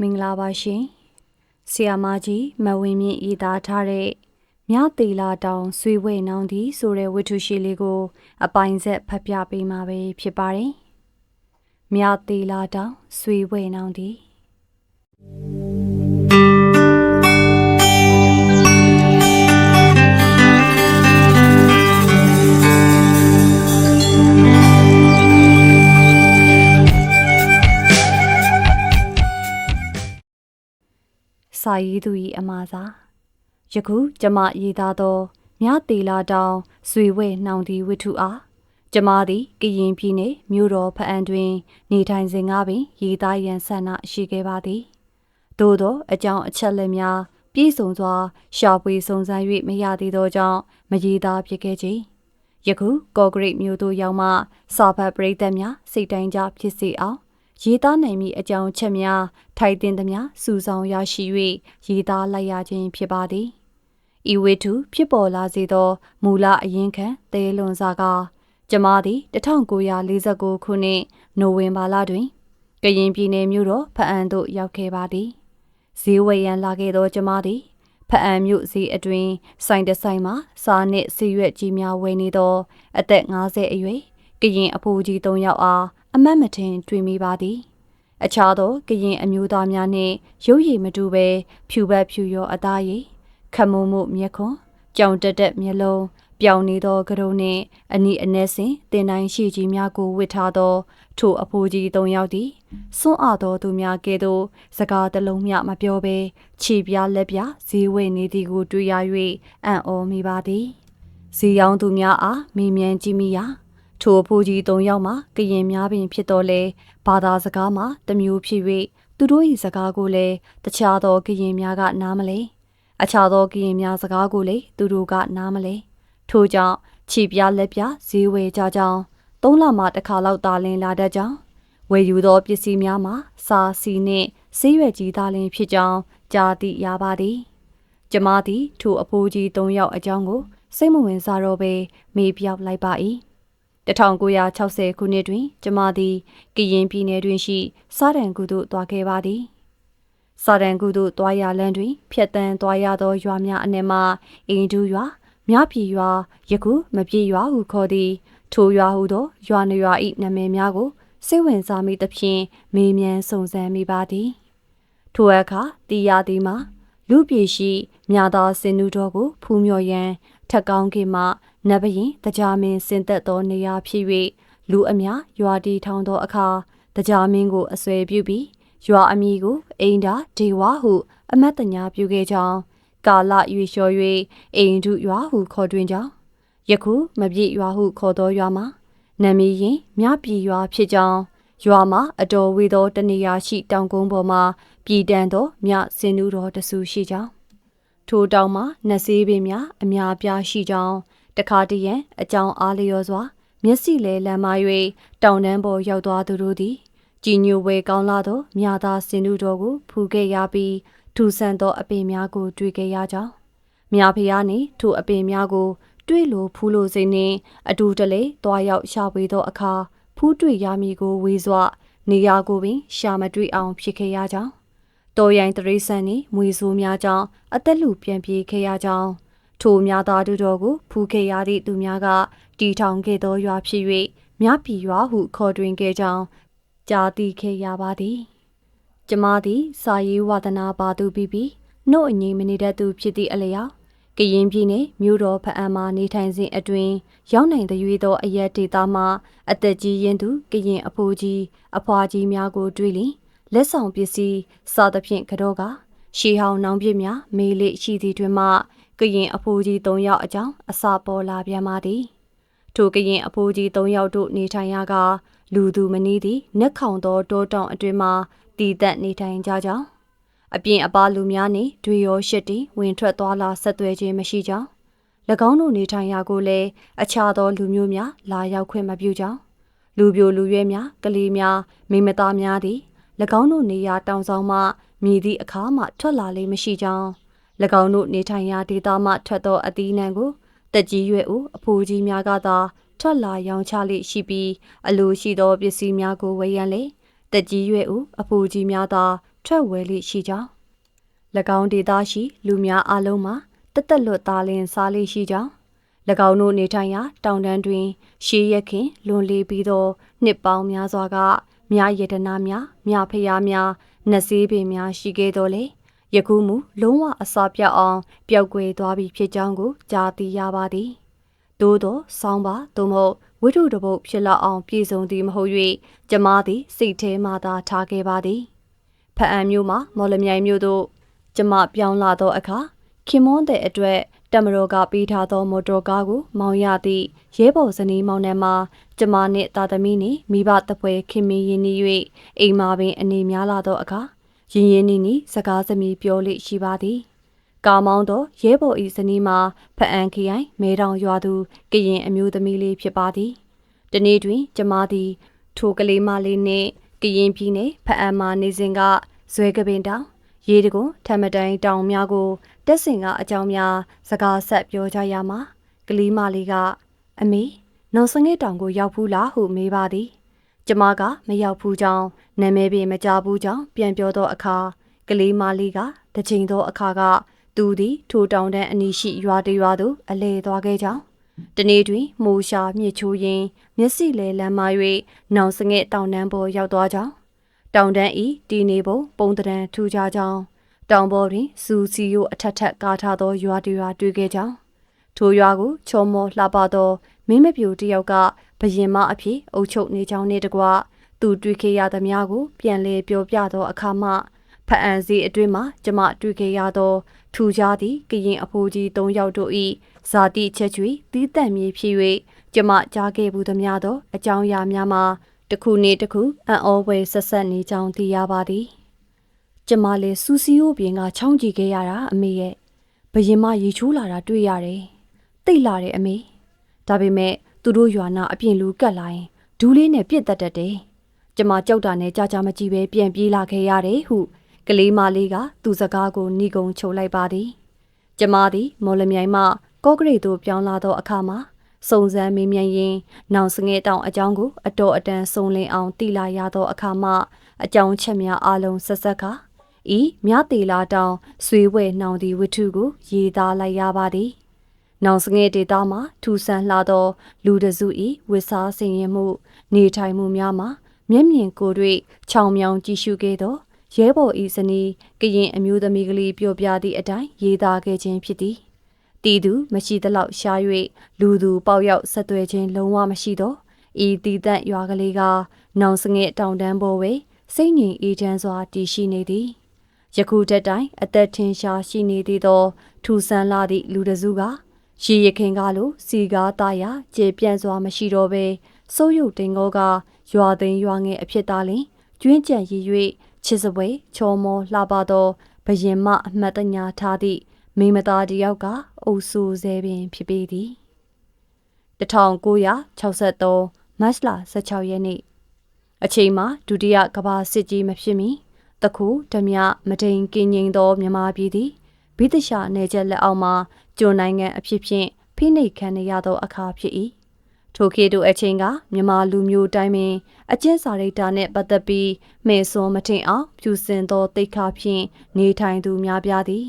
မင်္ဂလာပါရှင်။ဆီယာမကြီးမဝင်းမြင့်ရေးသားထားတဲ့မြတေလာတောင်ဆွေဝဲနောင်ဒီဆိုတဲ့ဝတ္ထုရှိလေးကို အပိုင်ဆက်ဖတ်ပြပေးမှာပဲဖြစ်ပါတယ်။မြတေလာတောင်ဆွေဝဲနောင်ဒီ စာရေးသူ၏အမှားစာယခုကျမရေးသားသောမြတေလာတောင်ဆွေဝဲနှောင်ဒီဝတ္ထုအားကျမသည်ကရင်ပြည်နယ်မြို့တော်ဖအံတွင် နေထိုင်စဉ်ကပင်ရေးသားရန်ဆန္ဒရှိခဲ့ပါသည်သို့သောအကြောင်းအချက်လက်များပြည့်စုံစွာရှာဖွေစုံစမ်း၍မရသေးသောကြောင့်မရေးသားဖြစ်ခဲ့ခြင်းယခုကော့ဂရိတ်မြို့သို့ရောက်မှစာဖတ်ပရိသတ်များစိတ်တိုင်းကြဖြစ်စေအောင် ရေးသားနိုင်မည့်အကြောင်းချက်များထိုက်တင်သမျှစူဆောင်ရရှိ၍ရေးသားလိုက်ရခြင်းဖြစ်ပါသည်ဤဝိတုဖြစ်ပေါ်လာစေသောမူလအရင်ခံတဲလွန်စာကကျမသည်1949ခုနှစ်နိုဝင်ဘာလတွင် ကရင်ပြည်နယ်မြို့တော်ဖအံသို့ရောက်ခဲ့ပါသည်ဈေးဝယ်ရန်လာခဲ့သောကျမသည်ဖအံမြို့ဈေးအတွင်ဆိုင်တဆိုင်မှာစာနှင့်စီရွက်ကြီးများဝယ်နေသော အသက်50အရွယ်ကရင်အဖိုးကြီး၃ယောက်အားအမတ်မထင်တွေ့မိပါသည်အခြားသောကရင်အမျိုးသားများနှင့်ရုပ်ရည်မတူဘဲဖြူဘက်ဖြူရောအသားရည်ခမုံမှုမျက်ခွန်းကြောင်တက်တက်မျက်လုံးပြောင်နေသောကရုံနှင့်အနီအနက်စဉ်တင်တိုင်းရှိကြီးများကိုဝစ်ထားသော ထိုအဖိုးကြီး၃ယောက်သည်စွန့်အားသောသူများကဲ့သို့စကားတလုံးမျှမပြောဘဲခြေပြားလက်ပြဈေးဝယ်နေသည်ကိုတွေ့ရ၍အံ့ဩမိပါသည်ဈေးရောင်းသူများအားမေးမြန်းကြည့်မိရာ ထိုအဖိုးကြီး၃ယောက်မှကရင်များပင်ဖြစ်တော်လဲဘာသာစကားမှာတစ်မျိုးဖြစ်၍သူတို့၏စကားကိုလည်းတခြားသောကရင်များကနားမလဲအခြားသောကရင်များစကားကိုလည်းသူတို့ကနားမလဲထို့ကြောင့်ခြေပြားလက်ပြဈေးဝယ်ကြကြောင်းသုံးလမှတစ်ခါလောက်တာလင်လာတတ်ကြောင်းဝယ်ယူသောပစ္စည်းများမှာစာစီနှင့်ဆေးရွက်ကြီးသားလင်ဖြစ်ကြောင်းကြားသိရပါသည်ကျမသည်ထိုအဖိုးကြီး၃ယောက်အကြောင်းကိုစိတ်မဝင်စားတော့ဘဲမေးပြောက်လိုက်ပါ၏ 1960ခုနှစ်တွင် ကျမသည် ကရင်ပြည်နယ်တွင်ရှိစာတန်ကူသို့တွားခဲ့ပါသည်စာတန်ကူသို့တွားရလမ်းတွင် ဖြတ်တန်းတွားရသောရွာများအနက်မှအင်ဒူရွာမြပြည်ရွာယခုမပြေရွာဟုခေါ်သည်ထိုရွာဟုသောရွာနရွာ၏နာမည်များကိုစိတ်ဝင်စားမိသဖြင့်မေးမြန်းစုံစမ်းမိပါသည်ထိုအခါတီးရသည်မှာလူပြေရှိမြသာစင်နူတော်ကိုဖူးမြော်ရန်ထက်ကောင်းကင်မှ နတ်ဘရင်တကြမင်းစင်သက်သောနေရာဖြစ်၍လူအများရွာတီထောင်သောအခါတကြမင်းကိုအဆွဲပြုပြီးရွာအမည်ကိုအိန္ဒာဒေဝဟု အမတ်တညာပြုခဲ့ကြောင်းကာလရွေလျှော်၍အိန္ဒုရွာဟုခေါ်တွင်ကြောင်းယခုမပြည့်ရွာဟုခေါ်သောရွာမှာနာမည်ရင်မြပြည်ရွာဖြစ်ကြောင်းရွာမှာအတော်ဝေသောတနေရာရှိတောင်ကုန်းပေါ်မှာပြည်တန်းသောမြစင်နူတော်တဆူရှိကြောင်းထိုတောင်မှာနတ်စေးပင်များအများပြားရှိကြောင်း တခါတည်းရန်အကြောင်းအားလျော်စွာ မျက်စိလဲလမ်းမ၍တောင်တန်းပေါ်ရောက်သွားသူတို့သည်ကြည်ညိုဝဲကောင်းလာသောမြသာစင်နူတော်ကိုဖူခဲ့ရပြီးထူဆန်သောအပင်များကို တွေ့ခဲ့ရကြောင်းမြဖျားနှင့်ထိုအပင်များကို တွေ့လို့ဖူးလို့စိနှင့်အတူတလေတွားရောက်ရှာပွေသောအခါဖူးတွေ့ရမည်ကိုဝေစွနေရာကိုပင် ရှာမတွေ့အောင်ဖြစ်ခဲ့ရကြောင်းတော်ရိုင်တရိษံနှင့်မွေဆိုးများကြောင့်အသက်လူပြန်ပြေးခဲ့ရကြောင်း ထိုများသားတို့တော်ကိုဖူးခဲ့ရသည့်သူများကတီထောင်ခဲ့သောရွာဖြစ်၍မြပြည်ရွာဟုခေါ်တွင်ခဲ့ကြောင်းကြားသိခဲ့ရပါသည်ကျမသည်စာရေးဝါသနာပါသူပြီးပြီးနှုတ်အငိမ့်မနေတတ်သူဖြစ်သည့်အလျောက်ကရင်ပြည်နယ်မြို့တော်ဖအံမှာနေထိုင်စဉ်အတွင်းရောက်နိုင်တဲ့ရွေသောအရက်ဒေသမှအသက်ကြီးရင်သူကရင်အဖိုးကြီးအဖွာကြီးများကိုတွေ့လျင်လက်ဆောင်ပစ္စည်းစားသဖြင့်ကတော့ကရှီဟောင်းနောင်ပြစ်များမေးလေရှိသည်တွင်မှ ကရင်အဖိုးကြီး၃ယောက်အကြောင်းအစပေါ်လာပြန်ပါသည်ထိုကရင်အဖိုးကြီး၃ယောက်တို့နေထိုင်ရကလူသူမနည်းသည်နက်ခေါင်သောတောတောင်အတွင်မှတည်သက်နေထိုင်ကြကြောင်းအပြင်အပါလူများနှင့်တွေရောရှစ်တီဝင်ထွက်သွားလာဆက်သွယ်ခြင်းမရှိကြောင်း၎င်းတို့နေထိုင်ရာကိုလည်းအခြားသောလူမျိုးများလာရောက်ခွင့်မပြုကြောင်းလူပြိုလူရဲများကလေးများမိမသားများသည်၎င်းတို့နေရာတောင်ဆောင်မှမြည်သည့်အခါမှထွက်လာလေမရှိကြောင်း၎ င်းတို့နေထိုင်ရာဒေသမှထွက်သောအသီးနှံကိုတက်ကြီးရွယ်ဦးအဖိုးကြီးများကသာထွက်လာရောင်းချလိရှိပြီးအလိုရှိသောပစ္စည်းများကိုဝယ်ရန်လေတက်ကြီးရွယ်ဦးအဖိုးကြီးများသာထွက်ဝဲလိရှိကြောင်း၎င်းဒေသရှိ လူများအလုံးမှာတသက်လွတ်သားလင်းစားလိရှိကြောင်း၎င်းတို့နေထိုင်ရာတောင်တန်းတွင် ရှေးရက်ခင်လွန်လေပြီးသောနှစ်ပေါင်းများစွာကမြယတနာများမြဖျားများနတ်စည်းပင်များရှိခဲ့တော်လေ ယခုမူလုံးဝအစာပြောက်အောင်ပျောက်ကွယ်သွားပြီဖြစ်ကြောင်းကိုကြားသိရပါသည်သို့သောဆောင်းပါသို့မဟုတ်ဝိထုတပုတ်ဖြစ်လောက်အောင်ပြည်စုံသည်မဟုတ်၍ကျမသည်စိတ်ထဲမှသာထားခဲ့ပါသည်ဖအံမျိုးမှာမော်လမြိုင်မျိုးတို့ကျမပြောင်းလာသောအခါခင်မွန်းတဲ့အတွက်တမတော်ကပေးထားသောမော်တော်ကားကိုမောင်းရသည့်ရဲဘော်ဇနီးမောင်နှံမှာကျမနှင့်တာသမီနှင့်မိဘတပွဲခင်မင်းရင်းနှီး၍အိမ်မာပင်အနေများလာသောအခါ ရင်ရင်နီနီစကားသမီးပြောလိရှိပါသည်ကာမောင်းသောရဲဘော်ဤဇနီးမှာဖအံခရိုင်မဲတောင်ရွာသူကရင်အမျိုးသမီးလေးဖြစ်ပါသည်တနေ့တွင် ကျမသည် ထိုကလေးမလေးနှင့်ကရင်ပြည်နယ်ဖအံမှာနေစဉ်ကဇွဲကပင်တောင်ရေတကွန်ထမတိုင်တောင်များကိုတက်စင်ကအကြောင်းများစကားဆက်ပြောကြရမှာကလေးမလေးကအမေနော်စငစ်တောင်ကိုရောက်ဖူးလားဟုမေးပါသည် ကျမကမရောက်ဖူးကြောင်းနာမည်ပင်မကြားဘူးကြောင်းပြန်ပြောသောအခါကလေးမလေးကတချိန်သောအခါကသူသည်ထိုတောင်တန်းအနီးရှိရွာတရွာသို့အလဲသွားခဲ့ကြောင်းတနေ့တွင်မိုးရှာမြစ်ချိုးရင်းမျက်စိလဲလမ်းမ၍နောင်စငဲ့တောင်တန်းပေါ်ရောက်သွားကြောင်းတောင်တန်းဤတီနေပုံပုံတံထူကြကြောင်းတောင်ပေါ်တွင်စူစီယိုအထက်ထက်ကားထားသောရွာတရွာတွေ့ခဲ့ကြောင်းထိုရွာကိုချောမောလှပသောမင်းမပြူတယောက်က ဘရင်မအဖြစ်အုပ်ချုပ်နေကြောင်းနှင့်တကွသူတွေ့ခဲ့ရသမျှကို ပြန်လည်ပြောပြသောအခါမှဖအံစီအတွင်းမှကျမတွေ့ခဲ့ရသော ထူခြားသည့်ကရင်အဖိုးကြီး၃ယောက်တို့၏ဇာတိချက်ချွေတီးတန့်မြေဖြစ်၍ကျမကြားခဲ့ဘူးသမျှသော အကြောင်းအရာများမှာတစ်ခုနေတစ်ခုအံ့ဩဖွယ်ဆက်ဆက်နေကြောင်းသိရပါသည်ကျမလည်းစူစီယိုပြင်ကချောင်းကြည့်ခဲ့ရတာအမေရဲ့ဘရင်မရေချိုးလာတာတွေ့ရတယ်တိတ်လာတယ်အမေဒါပေမဲ့ သူတို့ရွာနာအပြင်လူကတ်လာရင်ဒူးလေးနဲ့ပြစ်တတ်တတ်တယ်ကျမကြောက်တာနဲ့ကြာကြာမကြည့်ပဲပြန်ပြေးလာခဲ့ရတယ်ဟုကလေးမလေးကသူ့စကားကိုနှီးကုံချုပ်လိုက်ပါသည်ကျမသည်မော်လမြိုင်မှကော့ဂရိတ်သို့ပြောင်းလာသောအခါမှာစုံစမ်းမေးမြန်းရင်းနောင်စငဲတောင်အကြောင်းကိုအတော်အတန်စုံလင်အောင်သိလာရသောအခါမှအကြောင်းချက်များအလုံးဆက်ဆက်ကဤမြသေးလာတောင်ဆွေဝဲနှောင်သည့်ဝတ္ထုကိုရေးသားလိုက်ရပါသည် နောင်စငဲဒေတာမှာထူဆန်းလာသော လူတစု၏ဝစ်စားဆင်ရင်မှု နေထိုင်မှုများမှာမျက်မြင်ကိုယ်တွေ့ခြောင်မြောင်ကြည့်ရှုခဲ့သောရဲဘော်ဤစနီးကရင်အမျိုးသမီးကလေးပြောပြသည့်အတိုင်းရေးသားခဲ့ခြင်းဖြစ်သည်တီသူမရှိသလောက်ရှား၍လူသူပေါက်ရောက်ဆက်သွယ်ခြင်းလုံးဝမရှိတော့ဤတီတန့်ရွာကလေးကနောင်စငဲ့တောင်တန်းပေါ်ဝဲစိတ်ငြိမ်အေးချမ်းစွာတည်ရှိနေသည်ယခုတက်တိုင်းအသက်ထင်ရှားရှိနေသေးသော ထူဆန်းလာသည့်လူတစုက ရေရခင်ကားလိုစီကားသားရကျေပြန့်စွာမရှိတော့ဘဲစိုးရုပ်တင်ကောကရွာသိမ်းရွာငယ်အဖြစ်သားလင်ကျွင်းကြံရည်၍ချစ်စပွဲချောမောလှပသောဘယင်မအမှတ်တညာထားသည့်မိမသားတယောက်ကအုပ်စုဆဲပင်ဖြစ်ပေသည်1963မတ်လ16ရက်နေ့အချိန်မှာဒုတိယကမ္ဘာစစ်ကြီးမဖြစ်မီတခုဓမြမတိန်ကင်းငိန်သောမြမပြည်သည် ဘိသရှာနယ်ကျက်လက်အောက်မှာကျွန်းနိုင်ငံအဖြစ်ဖြင့်ဖိနှိပ်ခံရသောအခါဖြစ်၏ထိုခေတ်တို့အချိန်ကမြန်မာလူမျိုးတိုင်းပင်အကျင့်စာရိတ္တနှင့်ပတ်သက်ပြီးမေစွန်မထင်အောင်ဖြူစင်သောတိတ်ခါဖြင့်နေထိုင်သူများပြားသည်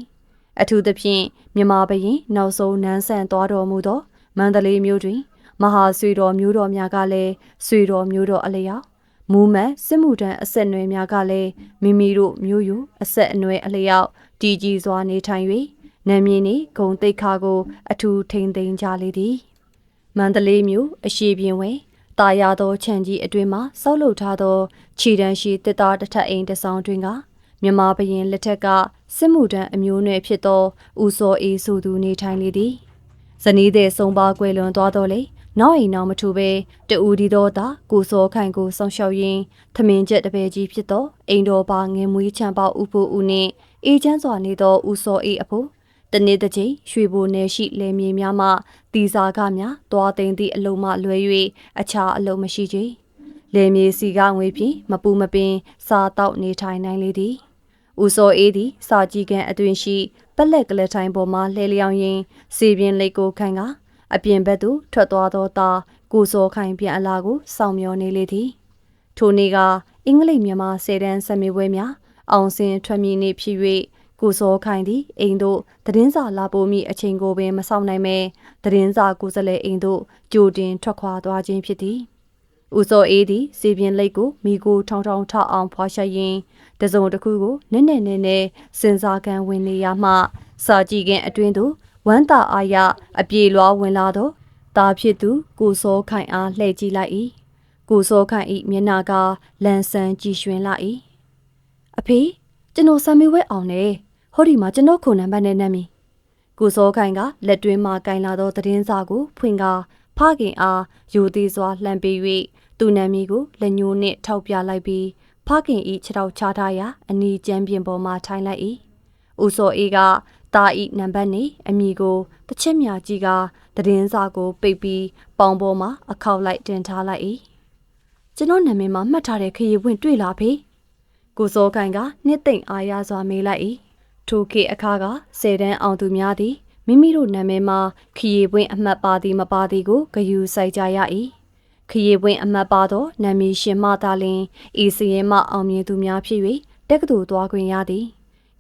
အထူးသဖြင့်မြန်မာဘရင်နောက်ဆုံးနန်းဆန်သွားတော်မူသောမန္တလေးမြို့တွင် မဟာဆွေတော်မျိုးတော်များကလည်းဆွေတော်မျိုးတော်အလျောက်မူမန်စစ်မှုတန်းအဆက်အနွယ်များကလည်းမိမိတို့မျိုးယူအဆက်အနွယ်အလျောက် တည်ကြည်စွာနေထိုင်၍နာမည်နှင့်ဂုံတိတ်ခါကို အထူးထိန်သိမ်းကြလေသည်မန္တလေးမြို့အရှိပြင်ဝဲတာယာသောခြံကြီးအတွင်မှစောက်လုပ်ထားသောခြေတန်းရှိတစ်သားတစ်ထပ်အိမ်တစ်ဆောင်တွင်ကမြမဘရင်လက်ထက်ကစစ်မှုတန်းအမျိုးနွယ်ဖြစ်သောဦးစောအေးဆိုသူနေထိုင်လေသည်ဇနီးတဲ့ဆုံးပါကွယ်လွန်သွားတော့လေနောက်အိမ်နောက်မထူပဲတူဒီသောသာကိုစောခိုင်ကိုဆောင်ရှောက်ရင်းထမင်းချက်တပည့်ကြီးဖြစ်သောအိမ်တော်ပါငယ်မွေးချမ်းပေါဦးဖို့ဦးနှင့် အေးချမ်းစွာနေသောဦးစောအေးအဖို့တနေ့တစ်ချိန်ရွှေဘိုနယ်ရှိလယ်မြေများမှတီစာကများတွားသိမ်းသည့်အလုံးမှလွဲ၍အခြားအလုံးမရှိကြ။လယ်မြေစီကငွေဖြင့်မပူမပင် စားတောက်နေထိုင်နိုင်လေသည်။ဦးစောအေးသည်စာကြည့်ကန်အတွင်ရှိပက်လက်ကလေးထိုင်ပေါ်မှလှဲလျောင်းရင်းစီပြင်းလိတ်ကိုခံကအပြင်ဘက်သို့ထွက်သွားသောသားကိုစောခိုင်ပြန်အလာကိုစောင့်မျှော်နေလေသည်။ထိုနေ့ကအင်္ဂလိပ်မြန်မာဆယ်တန်းဆက်မေပွဲများ အောင်စင်ထွက်မြည်နေဖြစ်၍ကိုစောခိုင်သည်အိမ်သို့သတင်းစာလာပို့မိအချိန်ကိုပင်မဆောင်နိုင်မဲသတင်းစာကိုယ်စားလှယ်အိမ်သို့ကြိုတင်ထွက်ခွာသွားခြင်းဖြစ်သည်ဦးစောအေးသည်စီပြင်းလိတ်ကိုမိကိုထောင်ထောင်ထအောင်ဖွာရှက်ရင်းတစုံတစ်ခုကိုနည်းနည်းနည်းနည်းစင်စားကန်ဝင်နေရမှစာကြည့်ခင်အတွင်းသို့ဝမ်းသာအားရအပြေလွားဝင်လာတော့တာဖြစ်သူကိုစောခိုင်အားလှည့်ကြည့်လိုက်၏ကိုစောခိုင်၏မျက်နှာကလန်ဆန်းကြည်ရွှင်လာ၏ အဖေကျွန်တော်ဆမ်းမေးဝဲအောင်နေဟောဒီမှာကျွန်တော်ခုံနံပါတ်နဲ့နမ်းမီကိုစောခိုင်ကလက်တွင်းမှကင်လာသောသတင်းစာကိုဖွင့်ကာဖခင်အားယူသေးစွာလှမ်းပေး၍သူ့နာမည်ကိုလက်ညှိုးနှင့်ထောက်ပြလိုက်ပြီးဖခင်ဤခြေထောက်ချထားရာအနီးကျမ်းပြင်ပေါ်မှထိုင်လိုက်၏ဦးစောအေးကတာဤနံပါတ်နှင့်အမည်ကိုတစ်ချက်မြကြီးကသတင်းစာကိုပိတ်ပြီးပေါင်ပေါ်မှာအခောက်လိုက်တင်ထားလိုက်၏ကျွန်တော်နာမည်မှာမှတ်ထားတဲ့ခရီးဝင်တွေ့လာဖေ ကိုစောခိုင်ကနှစ်သိမ့်အားရစွာမေးလိုက်၏ထိုခေတ်အခါကဆယ်တန်းအောင်သူများသည်မိမိတို့နာမည်မှာခရီးပွင့်အမှတ်ပါသည်မပါသည်ကိုဂယူဆိုင်ကြရ၏ခရီးပွင့်အမှတ်ပါသောနာမည်ရှင်မသာလင်ဤစရင်မအောင်မြင်သူများဖြစ်၍တက္ကသိုလ်သွားခွင့်ရသည်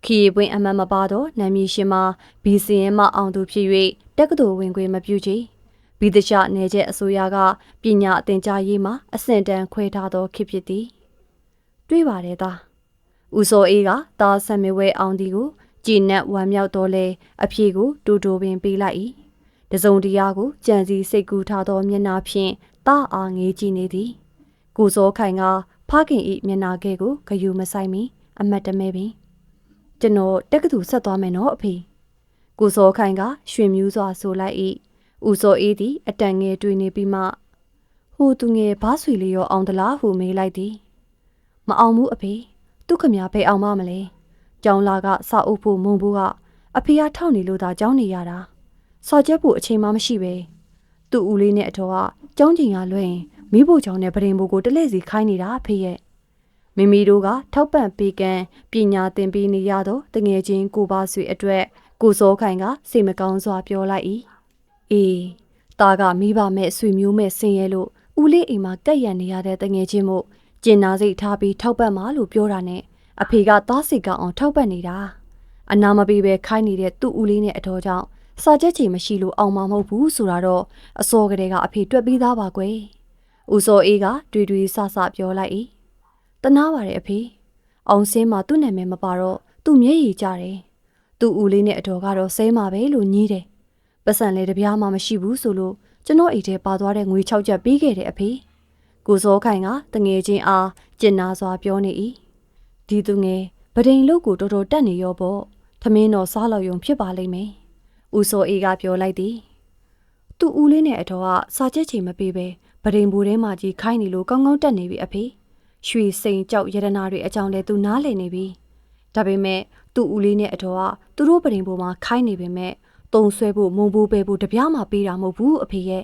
ခရီးပွင့်အမှတ်မပါသောနာမည်ရှင်မဘီစရင်မအောင်သူဖြစ်၍တက္ကသိုလ်ဝင်ခွင့်မပြုချေဘီဒရှနယ်ကျဲအစိုးရကပညာအသင်ကြားရေးမှာအဆင့်တန်းခွဲထားသောခေတ်ဖြစ်သည် တွေးပါတယ်သား ဦးစောအေးကတာဆံမဝဲအောင်ဒီကိုကြည်နက်ဝမ်းမြောက်တော့လဲအဖြေကိုတူတူပင်ပေးလိုက်၏တစုံတရာကိုကြံစီစိတ်ကူးထားသောမျက်နှာဖြင့်တာအားငေးကြည့်နေသည်ကိုစောခိုင်ကဖခင်၏မျက်နှာကဲကိုဂယုမဆိုင်မီအမတ်တမဲပင်ကျွန်တော်တက်ကတူဆက်သွားမယ်နော်အဖေကိုစောခိုင်ကရွှင်မြူးစွာဆိုလိုက်၏ဦးစောအေးသည်အတန်ငယ်တွေ့နေပြီးမှဟိုသူငယ်ဘားဆွေလေးရောအောင်သလားဟုမေးလိုက်သည်မအောင်ဘူးအဖေ သူခမရဖေးအောင်မမလဲကျောင်းလာကစာအုပ်ဖို့မုံဘူးကအဖေကထောက်နေလို့သာကျောင်းနေရတာစော်ချက်ဖို့အချိန်မှမရှိပဲသူ့ဦးလေးနဲ့အတော်ကကျောင်းချိန်ကလွှဲရင်မိဖို့ချောင်းနဲ့ပရင်ဖို့ကိုတလဲစီခိုင်းနေတာဖေရဲ့မိမိတို့ကထောက်ပံ့ပေးကမ်းပညာသင်ပေးနေရတော့တငယ်ချင်းကိုပါဆွေအတွက်ကိုစောခိုင်ကစိတ်မကောင်းစွာပြောလိုက်၏အေးตาကမိဘမဲ့ဆွေမျိုးမဲ့ဆင်းရဲလို့ဦးလေးအိမ်မှာကက်ရံနေရတဲ့တငယ်ချင်းမို့ ကျင်နာစိတ်ထားပြီးထောက်ပံ့ပါလို့ပြောတာနဲ့အဖေကသားစိတ်ကောင်းအောင်ထောက်ပံ့နေတာအနာမပေးပဲခိုင်းနေတဲ့သူ့ဦးလေးနဲ့အတော်ကြောင့်စာချက်ချေမရှိလို့အောင်မမဟုတ်ဘူးဆိုတာတော့အစောကလေးကအဖေတွက်ပြီးသားပါကွယ်ဦးစောအေးကတွေ့တွေ့ဆဆပြောလိုက်၏တနာပါတယ်အဖေအောင်စင်းမှာသူ့နာမည်မပါတော့သူ့မျက်ရည်ကျတယ်သူ့ဦးလေးနဲ့အတော်ကတော့ဆဲမှာပဲလို့ညည်းတယ်ပတ်စံလေတပြားမှမရှိဘူးဆိုလို့ကျွန်တော်အိတ်ထဲပါသွားတဲ့ငွေ6ချက်ပေးခဲ့တယ်အဖေ ကိုစောခိုင်ကတငယ်ချင်းအားကျင်နာစွာပြောနေ၏ဒီသူငယ်ဗဒိန်လုတ်ကိုတော်တော်တက်နေရောပေါ့ထမင်းတော်စားလောက်ယုံဖြစ်ပါလိမ့်မယ်ဦးစောအေးကပြောလိုက်သည်သူ့ဦးလေးနဲ့အတော်ကစာချက်ချိန်မပေးပဲဗဒိန်ဘူထဲမှာကြီးခိုင်းနေလို့ကောင်းကောင်းတက်နေပြီအဖေရွှေစိန်ကြောက်ရတနာတွေအကြောင်းလဲသူနားလည်နေပြီဒါပေမဲ့သူ့ဦးလေးနဲ့အတော်ကသူတို့ဗဒိန်ဘူမှာခိုင်းနေပေမဲ့တုံဆွဲဖို့မုံဘူးပဲဖို့တပြားမှပေးတာမဟုတ်ဘူးအဖေရဲ့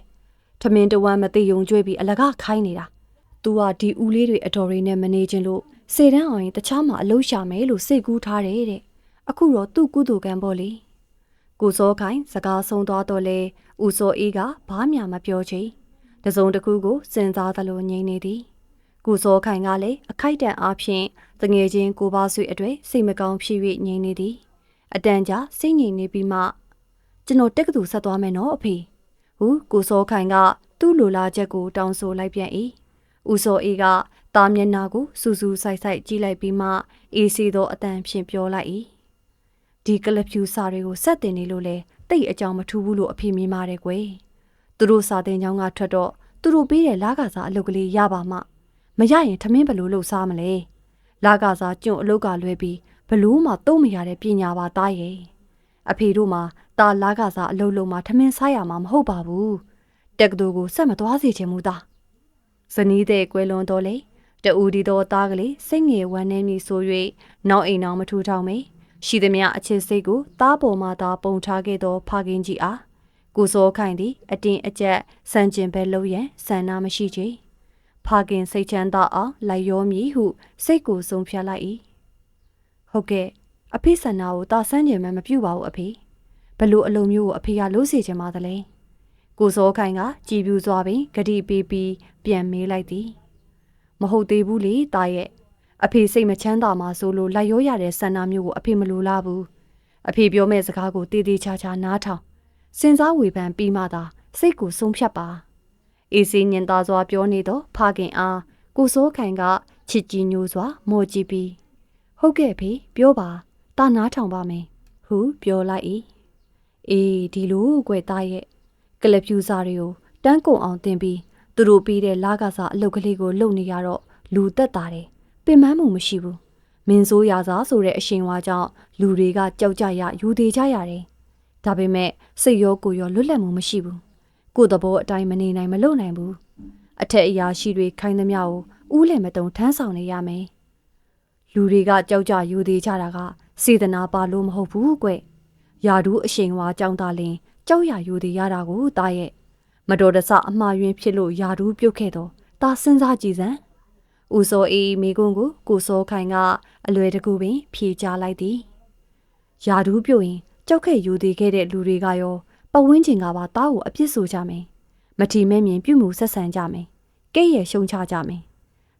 ထမင်းတဝမ်းမသိယုံကြွေးပြီးအလကားခိုင်းနေတာ။ "तू ကဒီဦးလေးတွေအတော်တွေနဲ့မနေခြင်းလို့စေတန်းအောင်ရင်တခြားမှာအလုပ်ရှာမယ်လို့စိတ်ကူးထားတယ်တဲ့။အခုတော့သူ့ကုသိုလ်ကံပေါ့လေ။ကိုစောခိုင်စကားဆုံးသွားတော့လေဦးစောအေးကဘာမှမပြောချေ။တစုံတစ်ခုကိုစဉ်းစားသလိုငြိမ်နေသည်။ကိုစောခိုင်ကလည်းအခိုက်တန့်အားဖြင့်တငယ်ချင်းကိုပါဆွေအတွေ့စိတ်မကောင်းဖြစ်၍ငြိမ်နေသည်။အတန်ကြာစိတ်ငြိမ်နေပြီးမှကျွန်တော်တက်ကတူဆက်သွားမယ်နော်အဖေ။ ဟူကိုစောခိုင်က သူ့လိုလားချက်ကိုတောင်းဆိုလိုက်ပြန်၏ဦးစောအေးကတာမျက်နာကိုစူးစူးဆိုင်ဆိုင်ကြည့်လိုက်ပြီးမှအေးစီသောအတန်ဖြင့်ပြောလိုက်၏ဒီကလဖြူစာတွေကိုဆက်တင်နေလို့လဲတိတ်အကြောင်းမထူးဘူးလို့အဖေမြင်ပါတယ်ကွယ်သူတို့စာတင်ကြောင်းကထွက်တော့သူတို့ပေးတဲ့လာကစားအလုပ်ကလေးရပါမှမရရင်ထမင်းဘလို့လှုပ်စားမလဲလာကစားကျွန့်အလုပ်ကလွဲပြီးဘလို့မှသုံးမရတဲ့ပညာပါသားရဲ့ အဖေတို့မှာတာလာကစားအလုပ်လုံးမှာထမင်းစားရမှာမဟုတ်ပါဘူးတက်ကတူကိုဆက်မသွားစေချင်ဘူးသားဇနီးတဲ့ကွယ်လွန်တော်လေတူဒီတော်သားကလေးစိတ်ငယ်ဝမ်းနေမိဆို၍နောက်အိမ်အောင်မထူထောင်မေရှိသည်မြအချစ်စိတ်ကိုသားပေါ်မှသာပုံထားခဲ့သောဖခင်ကြီးအားကိုစောခိုင်သည်အတင်းအကျပ်စံကျင်ပဲလို့ရန်ဆန္ဒမရှိချေဖခင်စိတ်ချမ်းသာအောင်လိုက်ရောမည်ဟုစိတ်ကိုဆုံးဖြတ်လိုက်၏ဟုတ်ကဲ့ အဖေဆန္ဒကိုတာဆန်းကျင်မှမပြုတ်ပါဘူးအဖေဘလို့အလုံးမျိုးကိုအဖေကလို့စီချင်ပါသလဲကိုစောခိုင်ကကြည်ပြူစွာပင်ဂတိပေးပြီးပြန်မေးလိုက်သည်မဟုတ်သေးဘူးလေတာရဲ့အဖေစိတ်မချမ်းသာမှဆိုလို့လိုက်ရောရတဲ့ဆန္ဒမျိုးကိုအဖေမလိုလားဘူးအဖေပြောမဲ့စကားကိုတည်တည်ချာချာနားထောင်စဉ်းစားဝေဖန်ပြီးမှသာစိတ်ကိုဆုံးဖြတ်ပါအေးစီညင်သားစွာပြောနေတော့ဖခင်အားကိုစိုးခိုင်ကချစ်ကြည်ညိုစွာမော်ကြည့်ပြီးဟုတ်ကဲ့ဖေပြောပါ တာနားထောင်ပါမယ်ဟုပြောလိုက်၏အေးဒီလိုကွယ်သားရဲ့ကလပ်ဖြူစာတွေကိုတန်းကုန်အောင်တင်ပြီးသူတို့ပြီးတဲ့လာကစားအလုပ်ကလေးကိုလုပ်နေရတော့လူသက်တာတယ်ပင်ပန်းမှုမရှိဘူးမင်းဆိုးရစားဆိုတဲ့အရှင်ဝါကြောင့်လူတွေကကြောက်ကြရယူသေးကြရတယ်ဒါပေမဲ့စိတ်ရောကိုယ်ရောလွတ်လပ်မှုမရှိဘူးကိုယ်တဘောအတိုင်းမနေနိုင်မလုပ်နိုင်ဘူးအထက်အရာရှိတွေခိုင်းသမျှကိုဥလည်းမတုံထမ်းဆောင်နေရမယ်လူတွေကကြောက်ကြယူသေးကြတာက စေတနာပါလို့မဟုတ်ဘူးကွယာဒူးအရှင်ဝါကြောင့်သာလင်ကြောက်ရယူသေးရတာကိုတားရဲ့မတော်တဆအမှားယွင်းဖြစ်လို့ယာဒူးပြုတ်ခဲ့တော့တာစဉ်းစားကြည့်စမ်းဦးစောအေးမိကွန်းကိုကိုစောခိုင်ကအလွယ်တကူပင်ဖြေချလိုက်သည်ယာဒူးပြုတ်ရင်ကြောက်ခဲ့ယူသေးခဲ့တဲ့လူတွေကရောပဝင်းကျင်ကပါတားကိုအပြစ်ဆိုကြမယ်မထီမဲ့မြင်ပြုမှုဆက်ဆံကြမယ်ကဲ့ရဲ့ရှုံချကြမယ်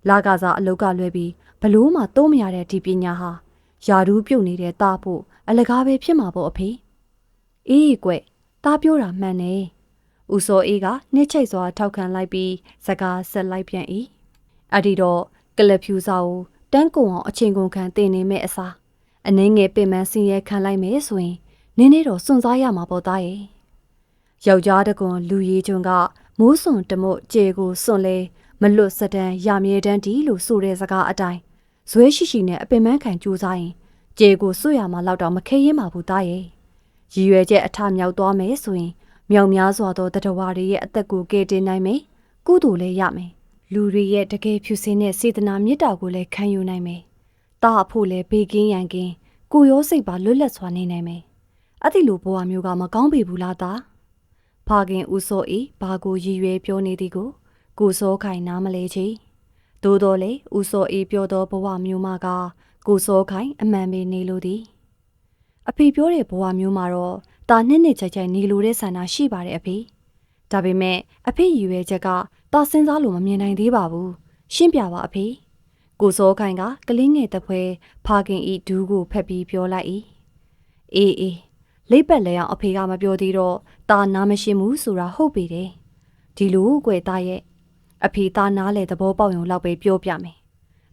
လာကစားအလုတ်ကလွဲပြီးဘလို့မှသုံးမရတဲ့ဒီပညာဟာ ယာဒူးပြုတ်နေတဲ့တားဖို့အလကားပဲဖြစ်မှာပေါ့အဖေအေးကွတားပြောတာမှန်နေဦးစောအေးကနှိမ့်ချိတ်စွာထောက်ခံလိုက်ပြီးစကားဆက်လိုက်ပြန်၏အဲ့ဒီတော့ကလပ်ဖြူစာကိုတန်းကုံအောင်အချိန်ကုန်ခံတင်နေမဲ့အစားအနှင်းငယ်ပင်မဆင်းရဲခံလိုက်မယ်ဆိုရင်နင်းနေတော့စွန့်စားရမှာပေါ့သားရဲ့ယောက်ျားတကွန်လူရည်ကျွန်းကမိုးစွန်တမုတ်ကြေကိုစွန့်လဲမလွတ်စတန်ရမြေတန်းတီလို့ဆိုတဲ့စကားအတိုင်း ဇွဲရှိရှိနဲ့အပင်ပန်းခံကြိုးစားရင်ကြေကိုစွတ်ရမှာလောက်တော့မခဲရင်ပါဘူးသားရဲ့ရည်ရွယ်ချက်အထမြောက်သွားမယ်ဆိုရင်မြောင်များစွာသောတတဝါတွေရဲ့အသက်ကိုကယ်တင်နိုင်မယ်ကုသိုလ်လည်းရမယ်လူတွေရဲ့တကယ်ဖြူစင်တဲ့စေတနာမေတ္တာကိုလည်းခံယူနိုင်မယ်တာအဖို့လည်းဘေးကင်းရန်ကင်းကိုရောစိတ်ပါလွတ်လပ်စွာနေနိုင်မယ်အဲ့ဒီလိုဘဝမျိုးကမကောင်းပေဘူးလားသားဖခင်ဦးစောဤဘာကိုရည်ရွယ်ပြောနေသည်ကိုကိုစောခိုင်နားမလဲချေ သို့တော်လေဦးစောဤပြောသောဘဝမျိုးမှာကကိုစောခိုင်အမှန်ပဲနေလို့သည်အဖေပြောတဲ့ဘဝမျိုးမှာတော့တာနှစ်နှစ်ချိုက်ချိုက်နေလိုတဲ့ဆန္ဒရှိပါတယ်အဖေဒါပေမဲ့အဖေရည်ရွယ်ချက်ကတာစဉ်းစားလို့မမြင်နိုင်သေးပါဘူးရှင်းပြပါအဖေကိုစောခိုင်ကကလင်းငယ်တပွဲဖခင်ဤဒူးကိုဖက်ပြီးပြောလိုက်၏အေးအေးလိပ်ပတ်လဲအောင်အဖေကမပြောသေးတော့တာနားမရှင်းဘူးဆိုတာဟုတ်ပေတယ်ဒီလိုကွယ်သားရဲ့ အဖေသားနားလေသဘောပေါက်ရုံလောက်ပဲပြောပြမယ်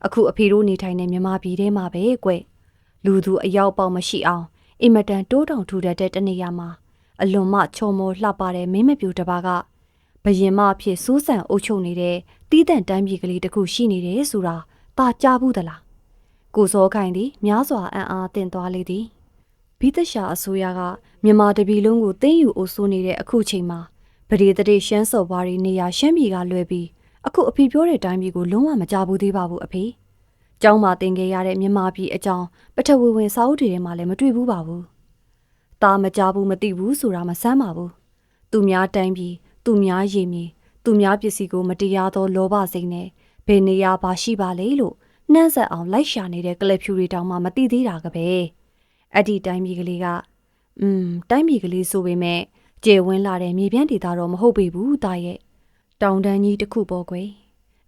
အခုအဖေတို့နေထိုင်နေမြမပြည်ထဲမှာပဲကွယ်လူသူအယောက်ပေါက်မရှိအောင်အင်မတန်တိုးတောင်ထူတတ်တဲ့တနေရာမှာအလွန်မှချော်မောလှပတဲ့မင်းမပြူတစ်ပါးကဘယင်မအဖြစ်စိုးစံအုပ်ချုပ်နေတဲ့တီးတန့်တန်းပြည်ကလေးတစ်ခုရှိနေတယ်ဆိုတာတာကြားဘူးသလားကိုစောခိုင်သည်များစွာအံ့အားသင့်သွားလေသည်ဘိသရှာအစိုးရကမြန်မာတပြည်လုံးကိုတင်းယူအိုးဆိုးနေတဲ့အခုချိန်မှာပရိသတ်ရှမ်းစော်ဘွားတွေနေရာရှမ်းပြည်ကလွဲပြီး အခုအဖေပြောတဲ့အတိုင်းပြည်ကိုလုံးဝမကြဘူးသေးပါဘူးအဖေ။ကျောင်းမှာတင်ခဲ့ရတဲ့မြန်မာပြည်အကြောင်းပထဝီဝင်စာအုပ်တွေထဲမှာလည်းမတွေ့ဘူးပါဘူး။ဒါမကြဘူးမသိဘူးဆိုတာမဆန်းပါဘူး။သူများတိုင်းပြည်သူများရည်မြေသူများပစ္စည်းကိုမတရားသောလောဘစိတ်နဲ့ဘယ်နေရာပါရှိပါလေလို့နှမ်းဆက်အောင်လိုက်ရှာနေတဲ့ကလပ်ဖြူတွေတောင်မှမသိသေးတာကပဲအဲ့ဒီတိုင်းပြည်ကလေးကอืมတိုင်းပြည်ကလေးဆိုပေမဲ့ကျေဝင်းလာတဲ့မြေပြန့်ဒေသတော့မဟုတ်ပေဘူးတာရဲ့ တောင်တန်းကြီးတစ်ခုပေါ့ကွယ်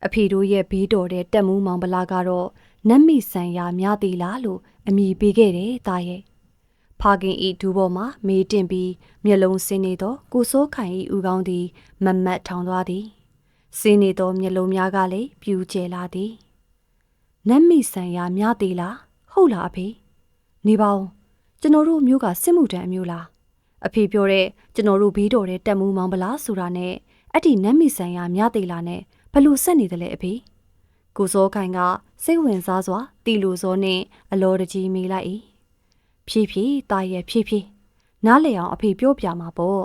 အဖေတို့ရဲ့ဘေးတော်တဲ့တက်မှုမောင်ပလာကတော့နတ်မိဆန်ရများသေးလားလို့အမိပေးခဲ့တယ်တာရဲ့ဖခင်ဤဒူပေါ်မှာမေးတင်ပြီးမျက်လုံးစင်းနေသောကိုစိုးခိုင်ဤဥကောင်းသည် မမတ်ထောင်သွားသည်စင်းနေသောမျက်လုံးများကလည်းပြူကျဲလာသည်နတ်မိဆန်ရများသေးလားဟုတ်လားအဖေနေပါဦးကျွန်တော်တို့မျိုးကစစ်မှုတန်းအမျိုးလားအဖေပြောတဲ့ကျွန်တော်တို့ဘေးတော်တဲ့တက်မှုမောင်ပလားဆိုတာနဲ့ အဲ့ဒီနတ်မိဆန်ရမြသေးလားနဲ့ဘလို့ဆက်နေတယ်လဲအဖေကိုစောခိုင်ကစိတ်ဝင်စားစွာတီလိုစောနဲ့အလောတကြီးမိလိုက်၏ဖြည်းဖြည်းတာရဲ့ဖြည်းဖြည်းနားလေအောင်အဖေပြောပြမှာပေါ့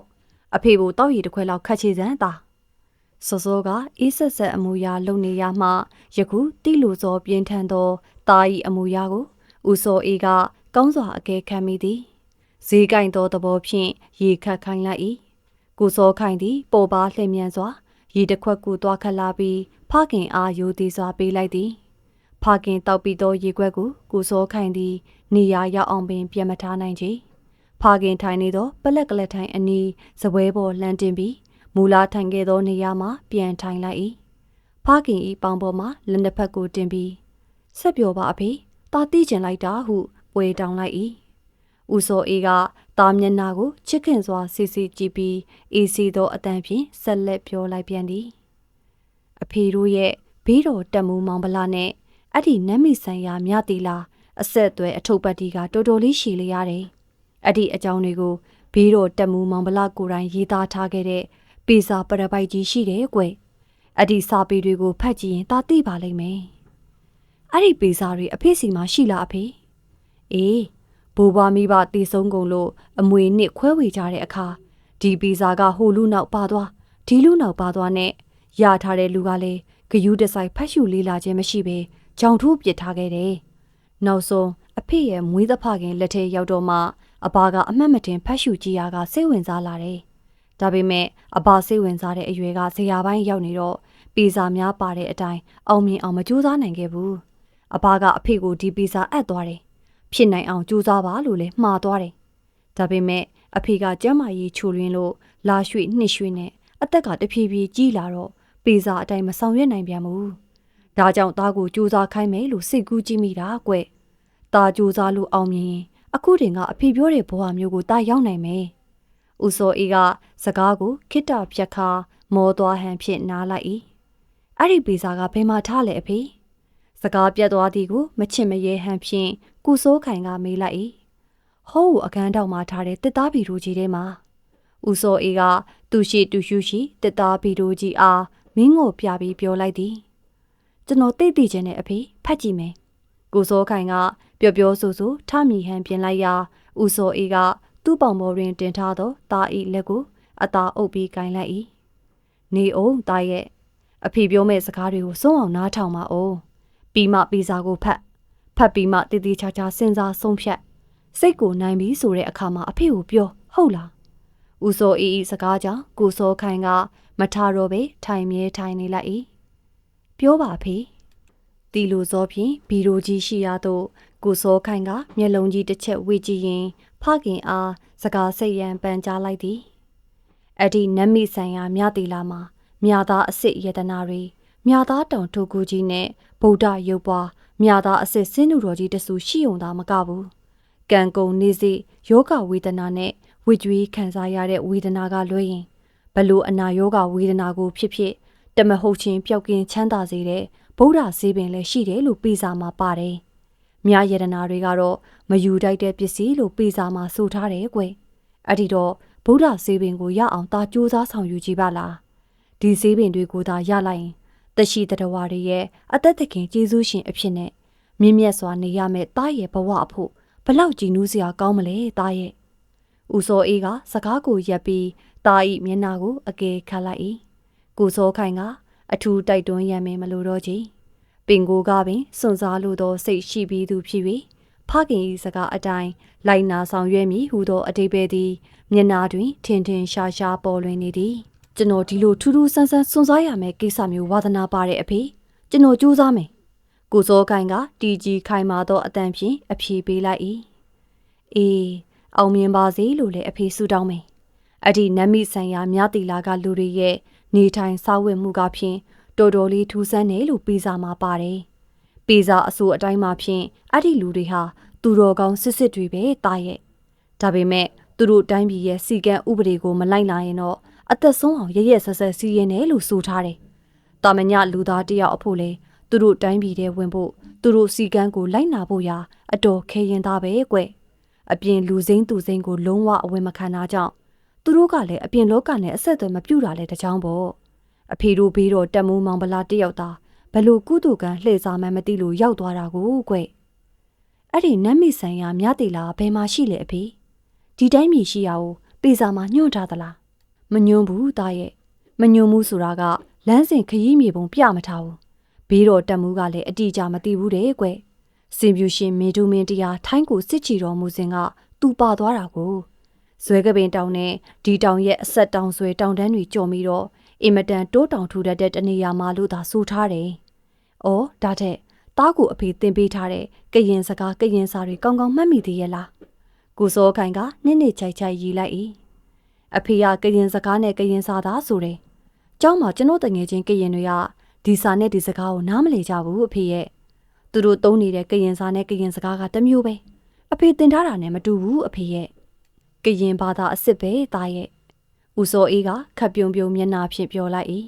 အဖေကိုတောက်ရည်တစ်ခွဲလောက်ခတ်ချေစမ်းတာစောစောကအေးဆက်ဆက်အမူအရာလုပ်နေရမှယခုတီလိုစောပြင်းထန်သောတာဤအမူအရာကိုဦးစောအေးကကောင်းစွာအကဲခံမိသည်ဈေးကင်သောသဘောဖြင့်ရေခတ်ခိုင်းလိုက်၏ ကိုစောခိုင်သည်ပေါ်ပါလှည့်မြန်စွာရေတစ်ခွက်ကိုတွားခတ်လာပြီးဖခင်အားယိုသေးစွာပေးလိုက်သည်ဖခင်တောက်ပြီးသောရေခွက်ကိုကိုစောခိုင်သည် နေရာရောက်အောင်ပင်ပြန်မထားနိုင်ချေဖခင်ထိုင်နေသောပလက်ကလက်ထိုင်အနီးစပွဲပေါ်လှမ်းတင်ပြီးမူလာထိုင်ခဲ့သောနေရာမှာပြန်ထိုင်လိုက်၏ဖခင်၏ပေါင်ပေါ်မှာလက်နှစ်ဖက်ကိုတင်ပြီးဆက်ပြောပါအဖေတာတိကျင်လိုက်တာဟုပွေတောင်းလိုက်၏ဦးစောအေးက တာမျက်နှာကိုချစ်ခင်စွာစီစီကြည့်ပြီးအေးစီသောအတန်ဖြင့်ဆက်လက်ပြောလိုက်ပြန်သည်အဖေတို့ရဲ့ဘေးတော်တက်မှုမောင်ပလာနဲ့အဲ့ဒီနတ်မိဆိုင်ရာမြတီလာအဆက်အသွဲအထုပ်ပတ်တီကတော်တော်လေးရှည်လျရတယ်အဲ့ဒီအကြောင်းတွေကိုဘေးတော်တက်မှုမောင်ပလာကိုယ်တိုင်ရေးသားထားခဲ့တဲ့ပေစာပရပိုက်ကြီးရှိတယ်ကွအဲ့ဒီစာပေတွေကိုဖတ်ကြည့်ရင်တာသိပါလိမ့်မယ်အဲ့ဒီပေစာတွေအဖေစီမှာရှိလားအဖေအေး ဘိုးဘွားမိဘတည်ဆုံးကုန်လို့အမွေနှစ်ခွဲဝေကြတဲ့အခါဒီပေစာကဟိုလူနောက်ပါသွားဒီလူနောက်ပါသွားနဲ့ရထားတဲ့လူကလည်းဂယူးတဆိုင်ဖတ်ရှုလေးလာခြင်းမရှိဘဲကြောင်ထိုးပစ်ထားခဲ့တယ်။နောက်ဆုံးအဖေရဲ့မွေးသဖခင်လက်ထဲရောက်တော့မှအဘာကအမှတ်မတင်ဖတ်ရှုကြည့်ရကစိတ်ဝင်စားလာတယ်။ဒါပေမဲ့အဘာစိတ်ဝင်စားတဲ့အရွယ်ကဇရာပိုင်းရောက်နေတော့ပေစာများပါတဲ့အတိုင်းအောင်မြင်အောင်မကြိုးစားနိုင်ခဲ့ဘူး။အဘာကအဖေကိုဒီပေစာအပ်သွားတယ်။ ဖြစ်နိုင်အောင်ကြိုးစားပါလို့လည်းမှားသွားတယ်။ဒါပေမဲ့အဖေကကျမ်းမာရေးချိုလွင်းလို့လာရွှေ့နှစ်ရွှေ့နဲ့အသက်ကတဖြည်းဖြည်းကြီးလာတော့ပေစာအတိုင်းမဆောင်ရွက်နိုင်ပြန်ဘူး။ဒါကြောင့်သားကိုကြိုးစားခိုင်းမယ်လို့စိတ်ကူးကြည့်မိတာကွ။သားကြိုးစားလို့အောင်မြင်ရင်အခုတင်ကအဖေပြောတဲ့ဘဝမျိုးကိုသားရောက်နိုင်မယ်။ဦးစောအေးကစကားကိုခိတ္တဖြတ်ခါမောသွားဟန်ဖြင့်နားလိုက်၏။အဲ့ဒီပေစာကဘယ်မှာထားလဲအဖေ။စကားပြတ်သွားသည်ကိုမချစ်မရဲဟန်ဖြင့် ကုစိုးခိုင်ကမေးလိုက်၏။ဟိုးအခန်းတောက်မှာထားတဲ့တစ်သားဘီရိုကြီးထဲမှာဦးစောအေးကသူရှိတူရှုရှိတစ်သားဘီရိုကြီးအားမင်းကိုပြပြီးပြောလိုက်သည်ကျွန်တော်သိသိချင်းနဲ့အဖေဖတ်ကြည့်မယ်ကိုစောခိုင်ကပျော်ပျော်ဆူဆူထမီဟန်ပြင်လိုက်ရာဦးစောအေးကသူ့ပေါင်ပေါ်တွင်တင်ထားသောတာဤလက်ကိုအသာအုပ်ပြီးကင်လိုက်၏နေအောင်တာရဲ့အဖေပြောမဲ့စကားတွေကိုစုံအောင်နားထောင်ပါအောင်ပြီးမှပြီးစာကိုဖတ် ဖတ်ပြီးမှတည်တည်ချာချာစဉ်းစားဆုံးဖြတ်စိတ်ကိုနိုင်ပြီဆိုတဲ့အခါမှာအဖေကိုပြောဟုတ်လားဦးစောအေးဤစကားကြောင့်ကိုစောခိုင်က မထတော့ပဲထိုင်မြဲထိုင်နေလိုက်၏ပြောပါဖေတီလိုစောဖြင့်ဘီရိုကြီးရှိရသောကိုစောခိုင်ကမျက်လုံးကြီးတစ်ချက်ဝေကြည့်ရင် ဖခင်အားစကားစိတ်ရန်ပန်ကြားလိုက်သည်အဲ့ဒီနတ်မိဆိုင်ရာမြတီလာမှာမြသားအစ်စ်ယတနာတွေမြသားတောင်ထိုကူကြီးနဲ့ဗုဒ္ဓရုပ်ပွား မြသားအစ်စ်စင်းသူတော်ကြီးတဆူရှိုံသာမကဘူးကံကုံနေစီယောဂဝေဒနာနဲ့ဝိကြွေးခံစားရတဲ့ဝေဒနာကလွှဲရင်ဘလို့အနာယောဂဝေဒနာကိုဖြစ်ဖြစ်တမဟုတ်ချင်းပျောက်ကင်းချမ်းသာစေတဲ့ဗုဒ္ဓဆေးပင်လည်းရှိတယ်လို့ပေးစာမှာပါတယ်။မြာယရနာတွေကတော့မယူတိုက်တဲ့ပစ္စည်းလို့ပေးစာမှာဆိုထားတယ်ကွ။အဲ့ဒီတော့ဗုဒ္ဓဆေးပင်ကိုရအောင်သာကြိုးစားဆောင်ယူကြည့်ပါလား။ဒီဆေးပင်တွေကိုသာရလိုက်ရင် တရှိတတော်ဝါတွေရဲ့အသက်သခင်ကျေးဇူးရှင်အဖြစ်နဲ့မြင့်မြတ်စွာနေရမယ့်တားရဲ့ဘဝအဖို့ဘလောက်ကြည်နူးစရာကောင်းမလဲတားရဲ့။ဦးစောအေးကစကားကိုရက်ပြီးတာဤမျက်နှာကိုအကဲခတ်လိုက်၏ကိုစောခိုင်ကအထူးတိုက်တွန်းရံမင်မလိုတော့ချေပင်ကိုကပင်စွန့်စားလိုသောစိတ်ရှိပြီးသူဖြစ်၍ဖခင်၏စကားအတိုင်းလိုက်နာဆောင်ရွက်မည်ဟုသောအတိပ္ပယ်သည်မျက်နာတွင်ထင်ထင်ရှားရှားပေါ်လွင်နေသည် ကျွန်တော်ဒီလိုထူးထူးဆန်းဆန်းစွန့်စားရမယ့်ကိစ္စမျိုးဝါသနာပါတဲ့အဖေကျွန်တော်ကြိုးစားမယ်ကိုစောခိုင်ကတီကြီးခိုင်မာသောအတန်ဖြင့်အဖြေပေးလိုက်၏အေးအောင်မြင်ပါစေလို့လည်းအဖေဆုတောင်းမယ်အဲ့ဒီနမိဆိုင်ရာမြတီလာကလူတွေရဲ့နေထိုင်စားဝတ်မှုကဖြင့်တော်တော်လေးထူးဆန်းတယ်လို့ပေးစာမှာပါတယ်။ပေးစာအဆိုအတိုင်းမှာဖြင့်အဲ့ဒီလူတွေဟာသူတော်ကောင်းစစ်စစ်တွေပဲတာရဲ့။ဒါပေမဲ့သူတို့တိုင်းပြည်ရဲ့စီကံဥပဒေကိုမလိုက်နိုင်ရင်တော့ အသက်ဆုံးအောင်ရရက်ဆက်ဆက်စီးရင်တယ်လို့ဆိုထားတယ်။တာမညလူသားတယောက်အဖို့လဲသူတို့တိုင်းပြည်ထဲဝင်ဖို့သူတို့စီကံကိုလိုက်နာဖို့ရာအတော်ခဲရင်သားပဲကွ။အပြင်လူစိမ့်သူစိမ့်ကိုလုံးဝအဝင်မခံတာကြောင့်သူတို့ကလည်းအပြင်လောကနဲ့အဆက်အသွယ်မပြုတာလဲတကြောင်ပေါ့အဖေတို့ဘေးတော့တက်မိုးမောင်ပလာတယောက်သားဘလို့ကုတုကန်လှည့်စားမှမသိလို့ရောက်သွားတာကိုကွအဲ့ဒီနတ်မိဆိုင်ရာမြတေလာဘယ်မှာရှိလဲအဖေဒီတိုင်းမြေရှိရအောင်ပေစာမှာညွှန်ထားသလား မညွှန်ဘူးသားရဲ့မညွှန်ဘူးဆိုတာကလမ်းစဉ်ခရီးမြေပုံပြမထားဘူးဘေးတော့တက်မှုကလည်းအတိအကျမသိဘူးတဲ့ကွစင်ပြူရှင်မေဒူမင်းတရားထိုင်းကိုစစ်ချီတော်မူစဉ်ကသူပါသွားတာကိုဇွဲကပင်တောင်နဲ့ဒီတောင်ရဲ့အဆက်တောင်ဆွဲတောင်တန်းတွေကြော်ပြီးတော့အင်မတန်တိုးတောင်ထူတတ်တဲ့တနေရာမှာလို့သာဆိုထားတယ်။အော်ဒါထက်တားကိုအဖေသင်ပေးထားတဲ့ကရင်စကားကရင်စာတွေကောင်းကောင်းမှတ်မိသေးရဲ့လား။ကိုစောခိုင်ကနစ်နစ်ချိုက်ချိုက်ရီလိုက်၏။ အဖေကကရင်စကားနဲ့ကရင်စာသားဆိုတယ်။ကျောင်းမှာကျွန်တော်တငယ်ချင်းကရင်တွေကဒီစာနဲ့ဒီစကားကိုနားမလည်ကြဘူးအဖေရဲ့။သူသူတို့သုံးနေတဲ့ကရင်စာနဲ့ကရင်စကားကတစ်မျိုးပဲအဖေတင်ထားတာနဲ့မတူဘူးအဖေရဲ့ကရင်ဘာသာအစ်စ်ပဲသားရဲ့ဦးစောအေးကခပ်ပြုံပြုံမျက်နှာဖြင့်ပြောလိုက်၏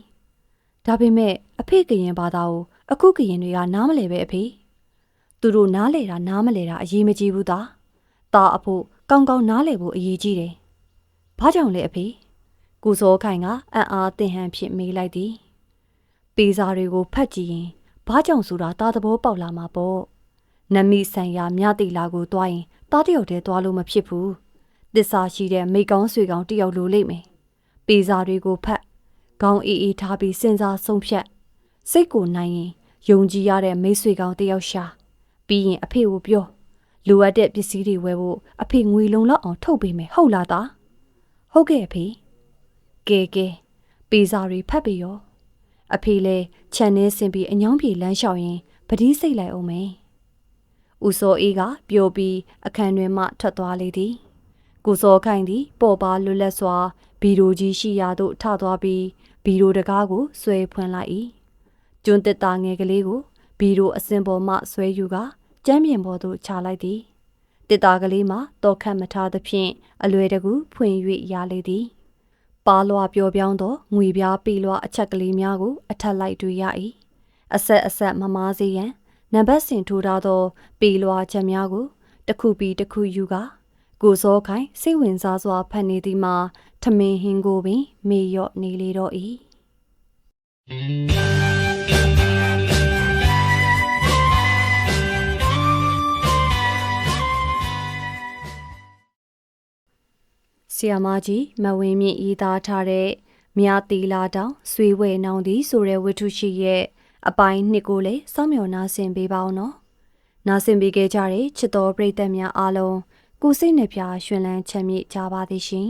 ဒါပေမဲ့အဖေကရင်ဘာသာကိုအခုကရင်တွေကနားမလဲပဲအဖေသူတို့နားလဲတာနားမလဲတာအရေးမကြီးဘူးသားသားအဖို့ကောင်းကောင်းနားလဲဖို့အရေးကြီးတယ် ဘာကြောင့်လဲအဖေကိုစောခိုင်ကအံ့အားသင်ဟန်ဖြင့်မေးလိုက်သည်ပေစာတွေကိုဖတ်ကြည့်ရင်ဘာကြောင့်ဆိုတာသားသဘောပေါက်လာမှာပေါ့နမိဆိုင်ရာမြတိလာကိုတွားရင်သားတယောက်တည်းတွားလို့မဖြစ်ဘူးသစ္စာရှိတဲ့မိကောင်းဆွေကောင်းတယောက်လိုလိမ့်မယ်ပေစာတွေကိုဖတ်ခေါင်းအေးအေးထားပြီးစဉ်းစားဆုံးဖြတ်စိတ်ကိုနိုင်ရင်ယုံကြည်ရတဲ့မိတ်ဆွေကောင်းတယောက်ရှာပြီးရင်အဖေကိုပြောလိုအပ်တဲ့ပစ္စည်းတွေဝယ်ဖို့အဖေငွေလုံလောက်အောင်ထုတ်ပေးမယ်ဟုတ်လားသား ဟုတ်ကဲ့အဖေကဲကဲပေစာတွေဖတ်ပြီးရောအဖေလည်းခြံထဲဆင်ပြီးအညောင်းပြေလမ်းလျှောက်ရင်ပတိစိတ်လိုက်အောင်မယ်ဦးစောအေးကပျော်ပြီးအခန်းတွင်မှထွက်သွားလေသည်ကိုစောခိုင်သည်ပေါ်ပါလွတ်လပ်စွာဘီရိုကြီးရှိရာသို့ထသွားပြီးဘီရိုတကားကိုဆွဲဖွင့်လိုက်၏ကျွန်းတစ်တာငယ်ကလေးကိုဘီရိုအစင်ပေါ်မှဆွဲယူကကျမ်းပြင်ပေါ်သို့ချလိုက်သည် တစ်တာကလေးမှာတော့ခတ်မထားသဖြင့်အလွယ်တကူဖွင့်၍ရလေသည်ပါလွာပျော်ပြောင်းသောငွေပြားပေလွာအချက်ကလေးများကိုအထက်လိုက်တွေ့ရ၏အဆက်အဆက်မမားစေရန်နံပါတ်စင်ထိုးထားသောပေလွာချက်များကိုတစ်ခုပြီးတစ်ခုယူကာကိုစောခိုင်စိတ်ဝင်စားစွာဖတ်နေသည်မှာထမင်းဟင်းကိုပင်မေရော့နေလေတော့၏ ဆီယာမကြီးမဝင်းမြင့်ရေးသားထားတဲ့မြာတီလာတောင်ဆွေဝဲနောင်သည်ဆိုတဲ့ဝတ္ထုရှိရဲ့အပိုင်းနှစ်ကိုလည်းစောင့်မျှော်နာဆင်ပေးပါအောင်နော်နာဆင်ပေးခဲ့ကြတဲ့ချစ်တော်ပရိသတ်များအားလုံးကိုစိတ်နှပြရှင်လန်းချမ်းမြေ့ကြပါသည်ရှင်